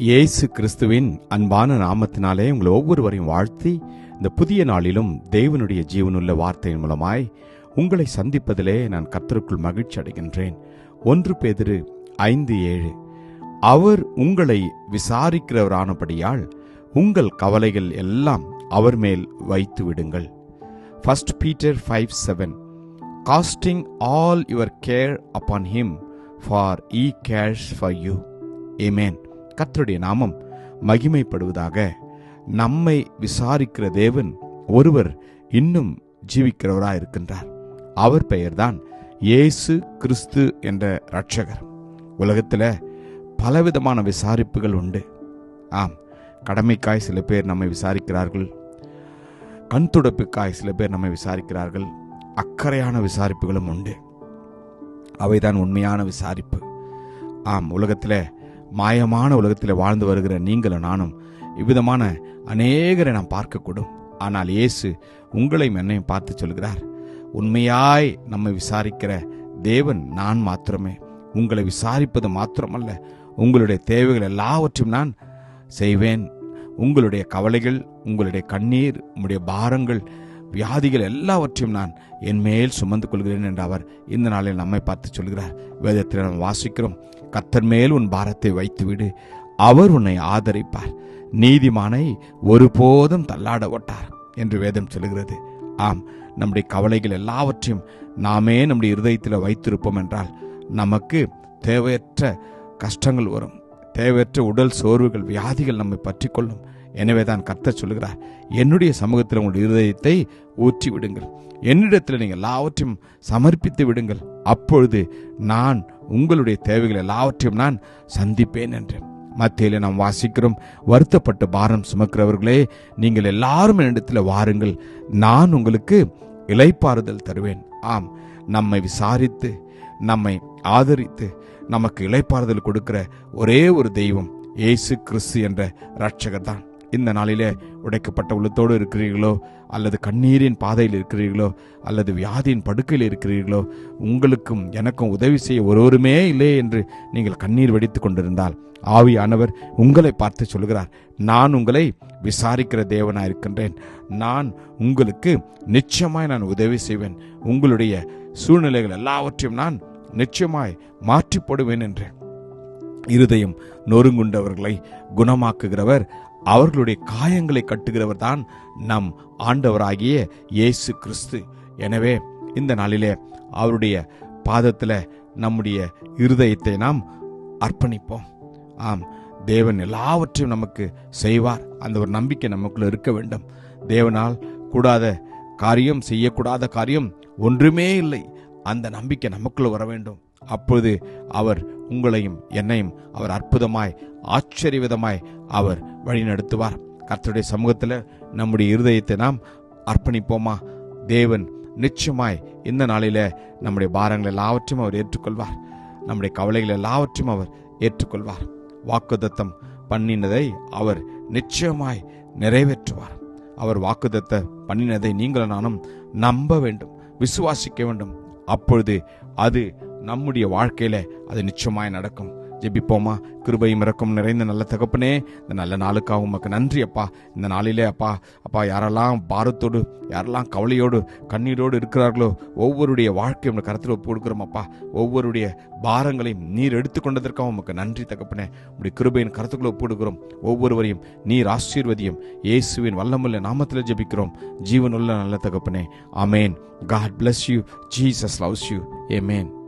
இயேசு கிறிஸ்துவின் அன்பான நாமத்தினாலே உங்களை ஒவ்வொருவரையும் வாழ்த்தி இந்த புதிய நாளிலும் தேவனுடைய ஜீவனுள்ள வார்த்தையின் மூலமாய் உங்களை சந்திப்பதிலே நான் கர்த்தருக்குள் மகிழ்ச்சி அடைகின்றேன். ஒன்று பேதிரு ஐந்து ஏழு. அவர் உங்களை விசாரிக்கிறவரானபடியால் உங்கள் கவலைகள் எல்லாம் அவர் மேல் வைத்து விடுங்கள். First Peter five seven casting all your care upon him for he cares for you amen கர்த்தருடைய நாமம் மகிமைப்படுவதாக. நம்மை விசாரிக்கிற தேவன் ஒருவர் இன்னும் ஜீவிக்கிறவராக இருக்கின்றார் அவர் பெயர்தான் இயேசு கிறிஸ்து என்ற இரட்சகர். உலகத்தில் பலவிதமான விசாரிப்புகள் உண்டு. ஆம் கடமைக்காய் சில பேர் நம்மை விசாரிக்கிறார்கள். கண் துடைப்புக்காய் சில பேர் நம்மை விசாரிக்கிறார்கள். அக்கறையான விசாரிப்புகளும் உண்டு. அவைதான் உண்மையான விசாரிப்பு. ஆம் உலகத்தில் மாயமான உலகத்தில் வாழ்ந்து வருகிற நீங்களும் நானும் இவ்விதமான அநேகரை நாம் பார்க்கக்கூடும். ஆனால் இயேசு உங்களையும் என்னையும் பார்த்து சொல்கிறார் உண்மையாய் நம்மை விசாரிக்கிற தேவன் நான் மாத்திரமே. உங்களை விசாரிப்பது மாத்திரமல்ல உங்களுடைய தேவைகள் எல்லாவற்றையும் நான் செய்வேன். உங்களுடைய கவலைகள் உங்களுடைய கண்ணீர் உங்களுடைய பாரங்கள் வியாதிகள் எல்லாவற்றையும் நான் என் மேல் சுமந்து கொள்கிறேன் என்று அவர் இந்த நாளில் நம்மை பார்த்து சொல்கிறார். வேதத்தில் நாம் வாசிக்கிறோம் கத்தர் மேல் உன் பாரத்தை வைத்துவிடு. அவர் உன்னை ஆதரிப்பார். நீதிமானை ஒருபோதும் தள்ளாட ஒட்டார் என்று வேதம் சொல்கிறது ஆம் நம்முடைய கவலைகள் எல்லாவற்றையும் நாமே நம்முடைய இருதயத்தில் வைத்திருப்போம் என்றால் நமக்கு தேவையற்ற கஷ்டங்கள் வரும். தேவையற்ற உடல் சோர்வுகள் வியாதிகள் நம்மை பற்றி கொள்ளும் எனவே தான் கர்த்தர் சொல்கிறார் என்னுடைய சமூகத்தில் உங்களுடைய இருதயத்தை ஊற்றி விடுங்கள் என்னிடத்தில் நீங்கள் எல்லாவற்றையும் சமர்ப்பித்து விடுங்கள். அப்பொழுது நான் உங்களுடைய தேவைகள் எல்லாவற்றையும் நான் சந்திப்பேன் என்று. மத்தியில் நாம் வாசிக்கிறோம். வருத்தப்பட்டு பாரம் சுமக்கிறவர்களே நீங்கள் எல்லாரும் என்னிடத்தில் வாருங்கள். நான் உங்களுக்கு இலைப்பாறுதல் தருவேன். ஆம் நம்மை விசாரித்து நம்மை ஆதரித்து நமக்கு இலைப்பாறுதல் கொடுக்கிற ஒரே ஒரு தெய்வம் இயேசு கிறிஸ்து என்ற இரட்சகர் தான் இந்த நாளிலே உடைக்கப்பட்ட உள்ளத்தோடு இருக்கிறீர்களோ அல்லது கண்ணீரின் பாதையில் இருக்கிறீர்களோ அல்லது வியாதியின் படுக்கையில் இருக்கிறீர்களோ உங்களுக்கும் எனக்கும் உதவி செய்ய ஒருவருமே இல்லை என்று நீங்கள் கண்ணீர் வெடித்துக் கொண்டிருந்தால் ஆவியானவர் உங்களை பார்த்து சொல்கிறார் நான் உங்களை விசாரிக்கிற தேவனாக இருக்கின்றேன் நான் உங்களுக்கு நிச்சயமாய் நான் உதவி செய்வேன். உங்களுடைய சூழ்நிலைகள் எல்லாவற்றையும் நான் நிச்சயமாய் மாற்றி போடுவேன் என்று இருதயம் நொறுங்குண்டவர்களை குணமாக்குகிறவர் அவர்களுடைய காயங்களை கட்டுகிறவர் தான் நம் ஆண்டவராகிய இயேசு கிறிஸ்து. எனவே இந்த நாளிலே அவருடைய பாதத்தில் நம்முடைய இருதயத்தை நாம் அர்ப்பணிப்போம். ஆம் தேவன் எல்லாவற்றையும் நமக்கு செய்வார். அந்த ஒரு நம்பிக்கை நமக்குள்ள இருக்க வேண்டும். தேவனால் கூடாத காரியம் செய்யக்கூடாத காரியம் ஒன்றுமே இல்லை. அந்த நம்பிக்கை நமக்குள்ள வர வேண்டும். அப்பொழுது அவர் உங்களையும் என்னையும் அவர் அற்புதமாய் ஆச்சரியவிதமாய் அவர் வழிநடத்துவார். கர்த்தருடைய சமூகத்தில் நம்முடைய இருதயத்தை நாம் அர்ப்பணிப்போமா? தேவன் நிச்சயமாய் இந்த நாளில் நம்முடைய பாரங்கள் எல்லாவற்றையும் அவர் ஏற்றுக்கொள்வார். நம்முடைய கவலைகள் எல்லாவற்றையும் அவர் ஏற்றுக்கொள்வார். வாக்குதத்தம் பண்ணினதை அவர் நிச்சயமாய் நிறைவேற்றுவார். அவர் வாக்குதத்த பண்ணினதை நீங்கள் நானும் நம்ப வேண்டும் விசுவாசிக்க வேண்டும். அப்பொழுது அது நம்முடைய வாழ்க்கையில அது நிச்சயமாய் நடக்கும். ஜெபிப்போமா? கிருபையும் இறக்கும் நிறைந்த நல்ல தகப்பனே இந்த நல்ல நாளுக்காக உமக்கு நன்றி அப்பா. இந்த நாளிலே அப்பா அப்பா யாரெல்லாம் பாரத்தோடு யாரெல்லாம் கவலையோடு கண்ணீரோடு இருக்கிறார்களோ ஒவ்வொருடைய வாழ்க்கையும் உங்கள் கருத்தில் ஒப்பு கொடுக்குறோம் அப்பா. ஒவ்வொருடைய பாரங்களையும் நீர் எடுத்துக்கொண்டதற்காக உமக்கு நன்றி தகப்பனே. உடைய கிருபையின் கருத்துக்களை ஒப்பு கொடுக்குறோம். ஒவ்வொருவரையும் நீர் ஆசீர்வதியும். இயேசுவின் வல்லமுள்ள நாமத்தில் ஜெபிக்கிறோம். ஜீவனுள்ள நல்ல தகப்பனே. Amen God bless you Jesus loves you amen